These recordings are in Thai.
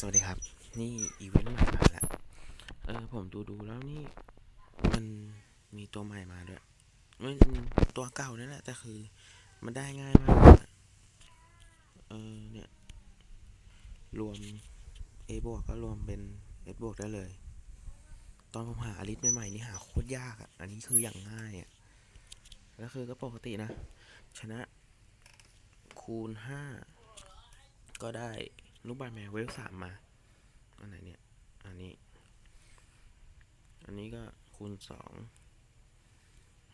สวัสดีครับ นี่อีเวนต์ใหม่มาแล้วเออผมดูดูแล้วนี่ มันมีตัวใหม่มาด้วยมันตัวเก่านั่นแหละแต่คือ มันได้ง่ายมากเออเนี่ย รวม A บวกก็รวมเป็น S บวกได้เลย ตอนผมหาอลิสใหม่ๆนี่หาโคตรยากอะ อันนี้คืออย่างง่ายอะแล้วคือก็ปกตินะ ชนะคูณห้าก็ได้ ลูกบาศก์แมวเวลสามมา อันไหนเนี่ย อันนี้ อันนี้ก็คูณสอง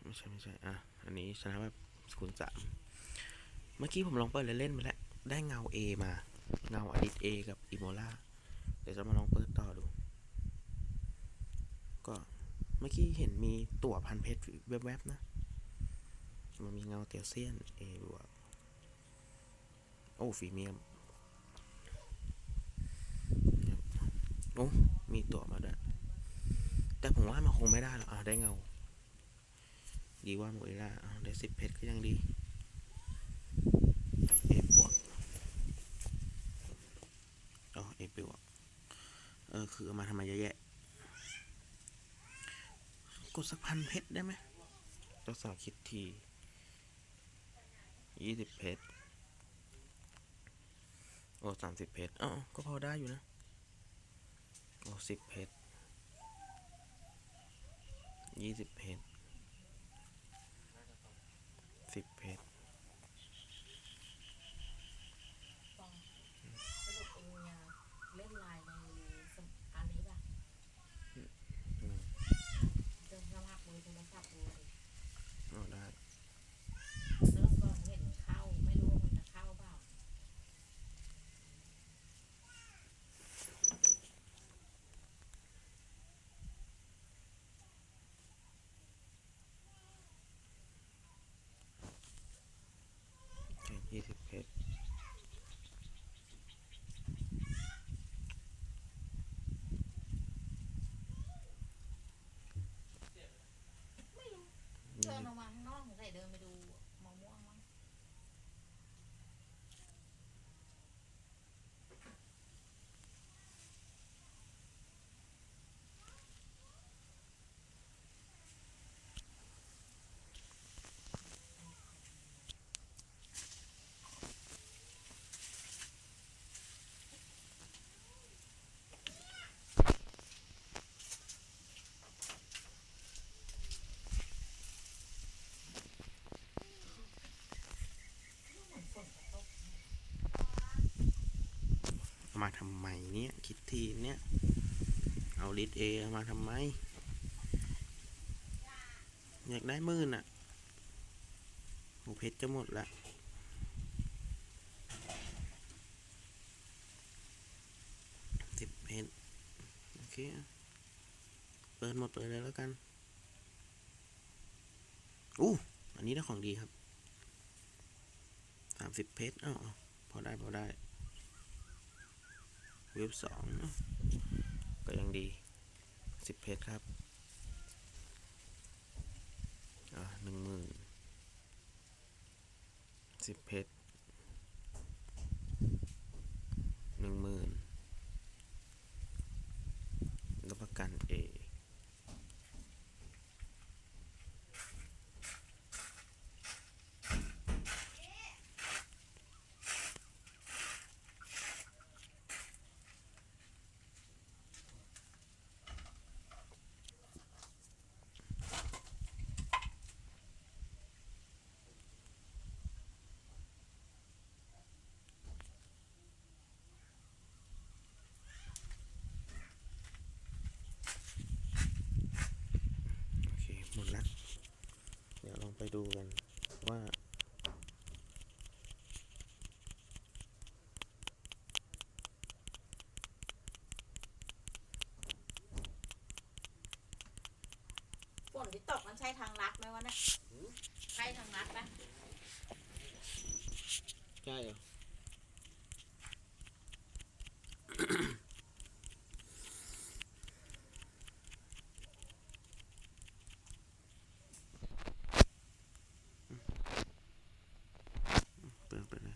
ไม่ใช่ไม่ใช่ อะ อันนี้ชนะแบบคูณสามเมื่อกี้ผมลองเปิดเล่นๆมาแล้ว ได้เงา A มา เงาอดิต A กับอิโมล่า เดี๋ยวจะมาลองเปิดต่อดู ก็เมื่อกี้เห็นมีตั๋วพันเพชรแวบๆนะ มันมีเงาเตียวเซียน A บวก โอ้ฟีเมียม โอ้มีตัวมาด้วย แต่ผมว่ามันคงไม่ได้หรอกอ่าได้เงา ดีว่าโมเอล่าอ่าได้สิบเพชรก็ยังดีเอบวกอ๋อเอบวกเออคือมาทำไมเยอะแยะ กดสักพันเพชรได้ไหมตัวสาวคิดทียี่สิบเพชรโอ้สามสิบเพชรอ๋อก็พอได้อยู่นะ สิบเพชรยี่สิบเพชรสิบเพชร ปองสรุปเองเนี่ยเล่นไลน์ในสมอันนี้ป่ะจะสมัครเบอร์โทรศัพท์ดูดิ อ๋อได้ เริ่มก่อนเห็นเข้า ไม่รู้ว่ามันจะเข้าเปล่า แค่ ยี่สิบเพชร ไม่รู้ เดินออกมาข้างนอกใส่เดินไปดูมะม่วงมั้ง เอา มาทำไมเนี่ย คิดทีเนี่ย เอาลิตเอมาทำไม อยากได้มื่นอะโหเพชรจะหมดละสิบเพชรโอเค เปิดหมดเลยแล้วกัน อู้ อันนี้ได้ของดีครับสามสิบเพชรอ้าวพอได้ พอได้ เว็บสองก็ยังดีสิบเพชรครับอ่าหนึ่งหมื่นสิบเพชรหนึ่งหมื่นรับประกันเอ โอเค หมดละเดี๋ยวลองไปดูกันว่า ฝนที่ตกมันใช่ทางลัดไหมวะเนี่ยใช่ทางลัดไหม ใช่เหรอเปิดไปเลย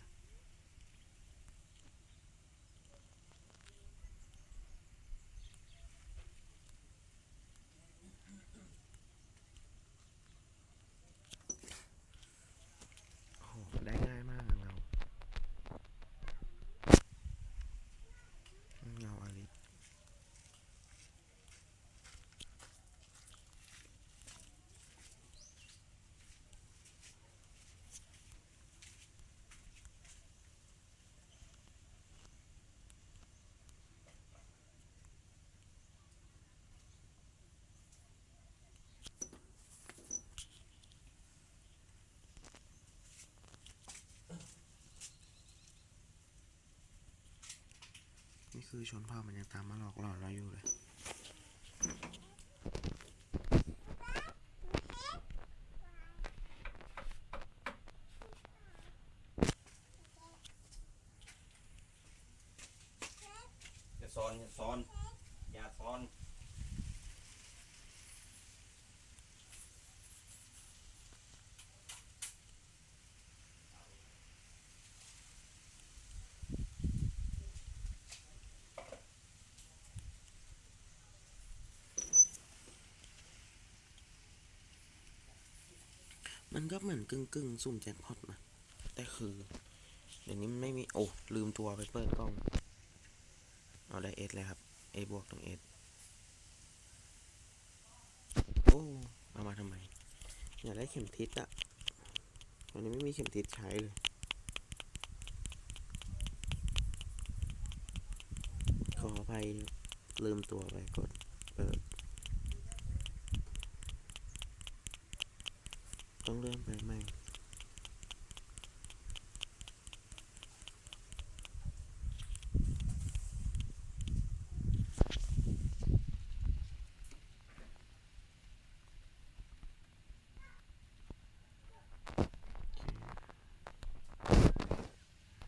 คือชนเผ่ามันยังตามมาหลอกหลอนเราอยู่เลย อย่าซ้อนอย่าซ้อนอย่าซ้อน มันก็เหมือนกึ่งกึ่งสุ่มแจ็คพอตนะแต่คือ เดี๋ยวนี้มันไม่มี โอ้ ลืมตัวไปเปิดกล้อง เอาได้เอสเลยครับเอบวกตรงเอสโอ้เอามาทำไม อยากได้เข็มทิศอะวันนี้ไม่มีเข็มทิศใช้เลย ขออภัยลืมตัวไปกดเปิด ต้อง เริ่มไปใหม่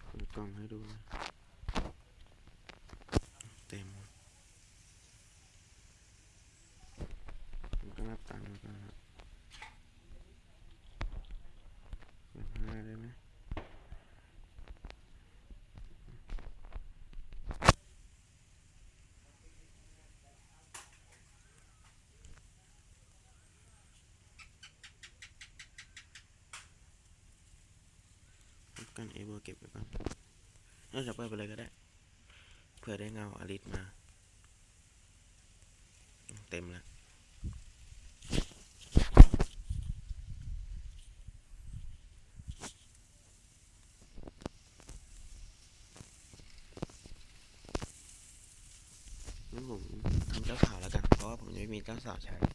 เปิดกล่องให้ดูนะเต็มผมก็รับตังค์แล้วก็แบบห้าได้ไหม รันเอเวอร์เก็บไว้ก่อนเออจะเปิดไปเลยก็ได้ เผื่อได้เงาอลิสมา เต็มแล้วงั้นผมทำเจ้าสาวแล้วกัน เพราะว่าผมยังไม่มีเจ้าสาวใช้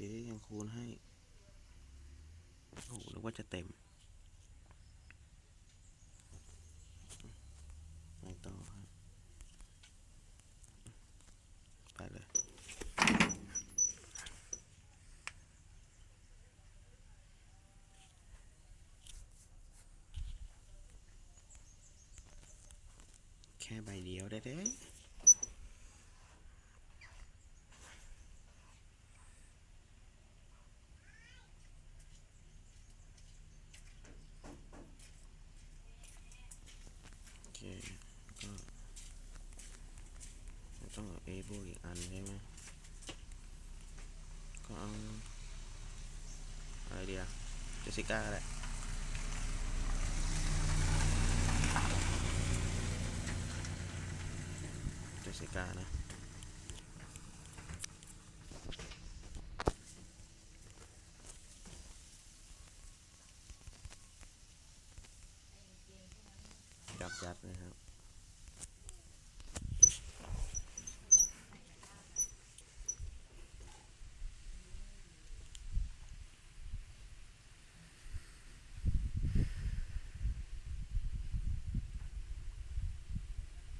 ยังคูณให้ โอ้โหนึกว่าจะเต็มไปต่อครับ ไปเลยแค่ใบเดียวได้เด้ โอเค ก็ ต้องเอา A บวกอีกอันใช่ไหมก็เอาอะไรเดียเจสิก้าแหละเจสสิก้านะ ยับยัดนะครับ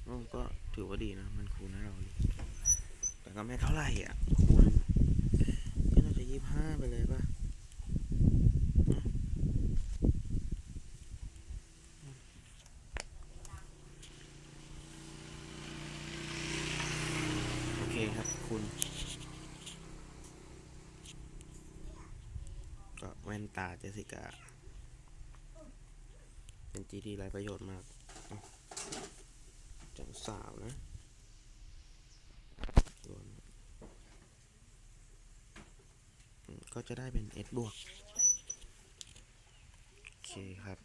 อืม ก็ถือว่าดีนะ มันคูณให้เราดีแต่ก็ไม่เท่าไหร่อะ คูณก็น่าจะยี่ห้าไปเลยป่ะโอเคครับคุณก็แว่นตาเจสิกา เป็นจีดีไรประโยชน์มาก สามนะรวก็จะได้เป็น s บวก โอเคครับ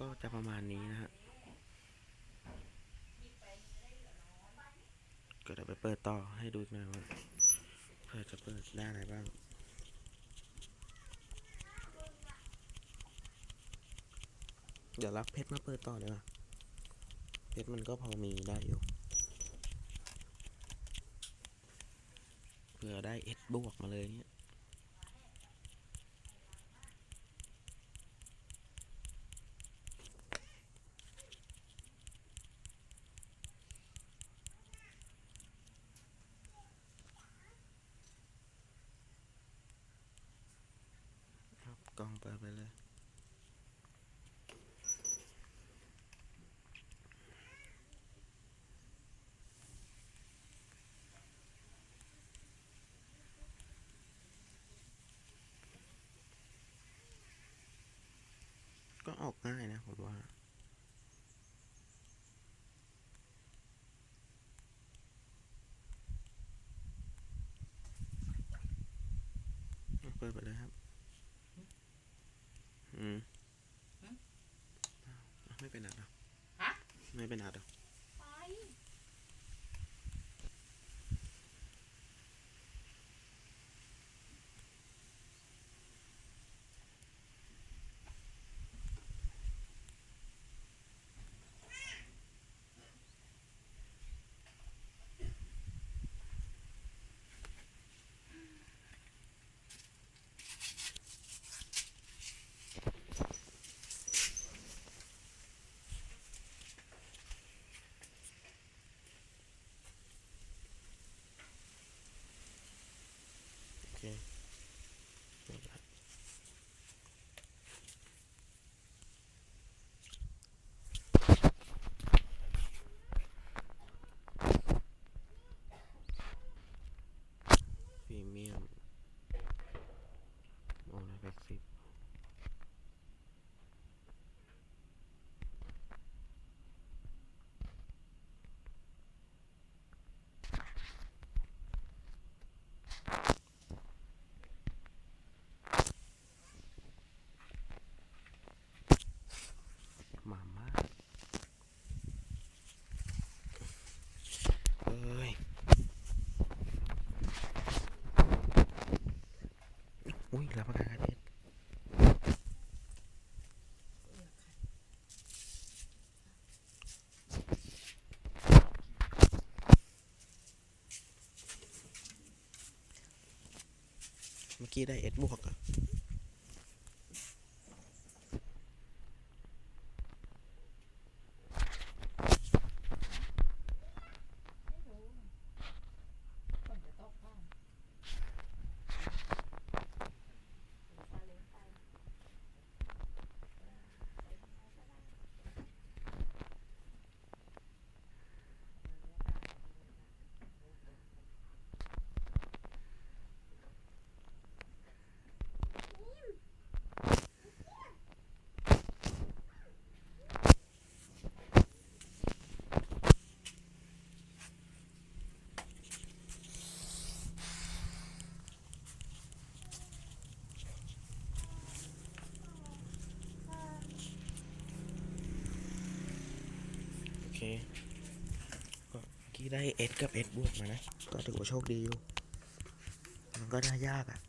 ก็จะประมาณนี้นะฮะ ก็เดี๋ไปเปิดต่อให้ดูหน่อยว่าเพื่อจะเปิดได้อะไรบ้าง เดี๋ยวรับเพชรมาเปิดต่อดีกว่าเพชรมันก็พอมีได้อยู่เผื่อได้เอสบวกมาเลยเนี่ยครับกองเปิดไปเลย ก็ออกง่ายนะผมว่า เปิดไปเลยครับ อืมอ้าวไม่เป็นอัดเหรอ ฮะ ไม่เป็นอัดเหรอ ไป โอเคเปิดละพรีเมียมโอ้นะแบ็กซิปมาม่าเอ้ย อุ้ย รับประกันอาทิตย์เมื่อกี้ได้เอ็ดบวกอะ ไม่รู้ฝนจะตกบ้างซาเล้งไป โอ เคก็เมื่อกี้ได้เอ็ดกับเอ็ดบวกมานะ ก็ถือว่าโชคดีอยู่ มันก็ได้ยากอะ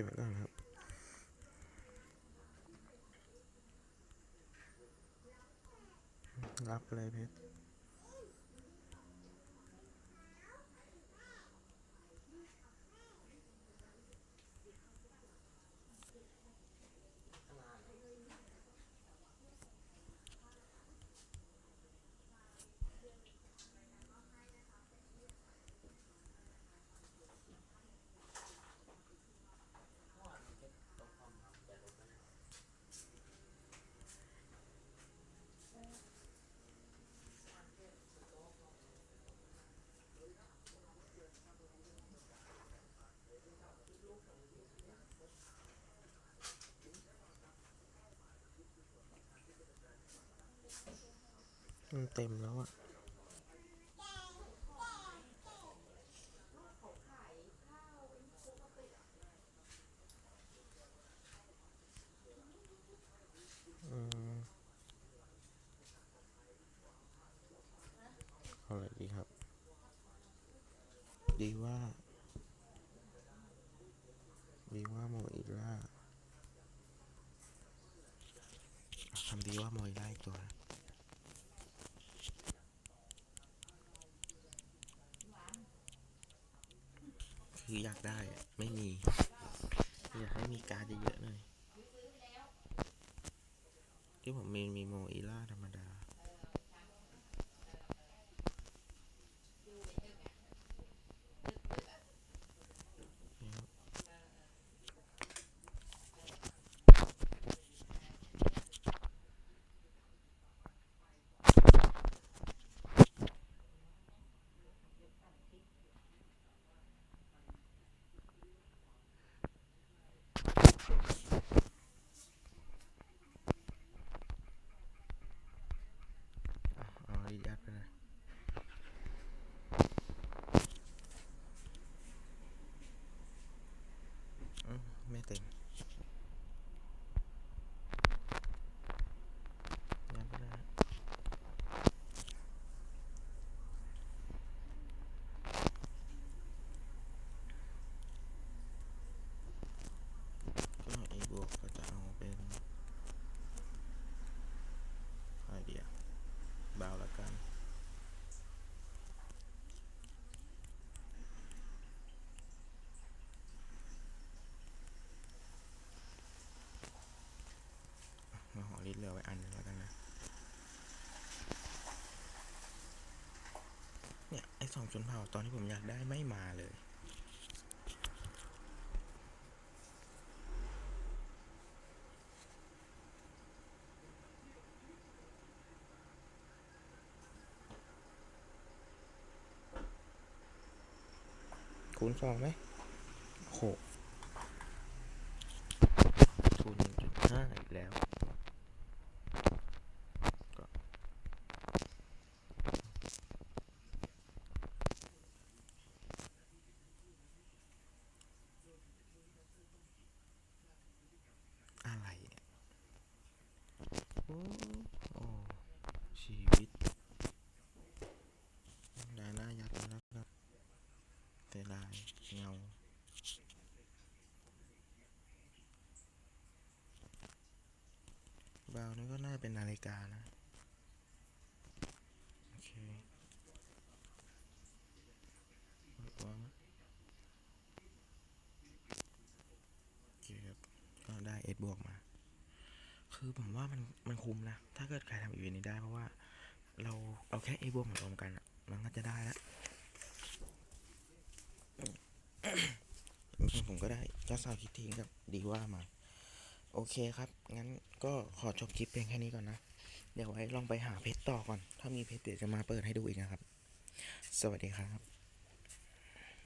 ก็บไว้ก่อนครับรับเลยเพชร มันเต็มแล้วอะอืมเอาอะไรดีครับ ดีว่า ดีว่าโมอิล่าเอาคำดีว่าโมอิล่าอีกตัวนะ คืออยากได้อะไม่มีอยากให้มีการ์ดเยอะๆหน่อยที่ผมมีมีโมอีล่าทำรมดา นี่ครับอะเอาดียัดไปเลยอืมไม่เต็มยัดไปเลยฮะก็ไอ้บวกก็จะเอาเป็นอะไรเดียวเบาแล้วกัน มาห่อลิตรเหลือไว้อันหนึงแล้วกันนะ เนี่ย ไอ้สอง ชนเผ่าตอนที่ผมอยากได้ไม่มาเลย คูณสองไหมโหคูณหนึ่งจุดห้าอีกแล้ว ก็อะไรเนี่ย โอ้โอ้ชีวิตได้หน้ายัดแล้วครับเสียดายเงา บาวนี่ก็น่าจะเป็นนาฬิกานะ โอเควางนะโอเคครับ ก็ได้เอสบวกมา คือผมว่ามันมันคุ้มนะ ถ้าเกิดใครทำอีเวนต์นี้ได้เพราะว่า เราเอาแค่เอบวกมารวมกันอะมันก็จะได้แล้วผมก็ได้เจ้าสาวคิดทิ้งกับดีว่ามา โอเคครับ งั้นก็ขอจบคลิปเพียงแค่นี้ก่อนนะ เดี๋ยวไว้ลองไปหาเพชรต่อก่อน ถ้ามีเพชรเดี๋ยวจะมาเปิดให้ดูอีกนะครับ สวัสดีครับ